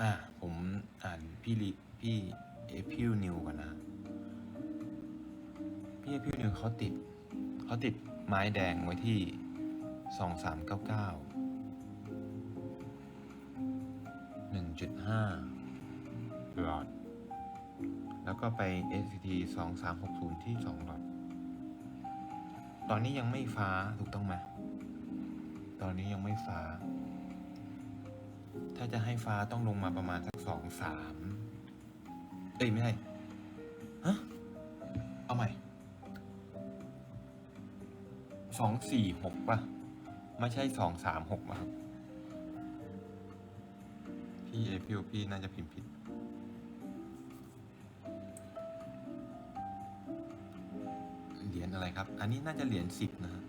อ่าผมอ่านพี่ลิพี่เอพิวนิวก่อนนะ พี่เอพิวนิวเขาติดเขาติดไม้แดงไว้ที่สองสามเก้าเก้าหนึ่งจุดห้าหลอด แล้วก็ไป SCT สองสามหกศูนย์ที่สองหลอด ตอนนี้ยังไม่ฟ้าถูกต้องไหม ตอนนี้ยังไม่ฟ้า ถ้าจะให้ฟ้าต้องลงมาประมาณสักสองสามเอ้ยไม่ใช่ฮะเอาใหม่สองสี่หกป่ะ ไม่ใช่สองสามหกป่ะครับ พี่เอพิวพี่น่าจะพิมพ์ผิดเหรียญอะไรครับ อันนี้น่าจะเหรียญสิบนะฮะ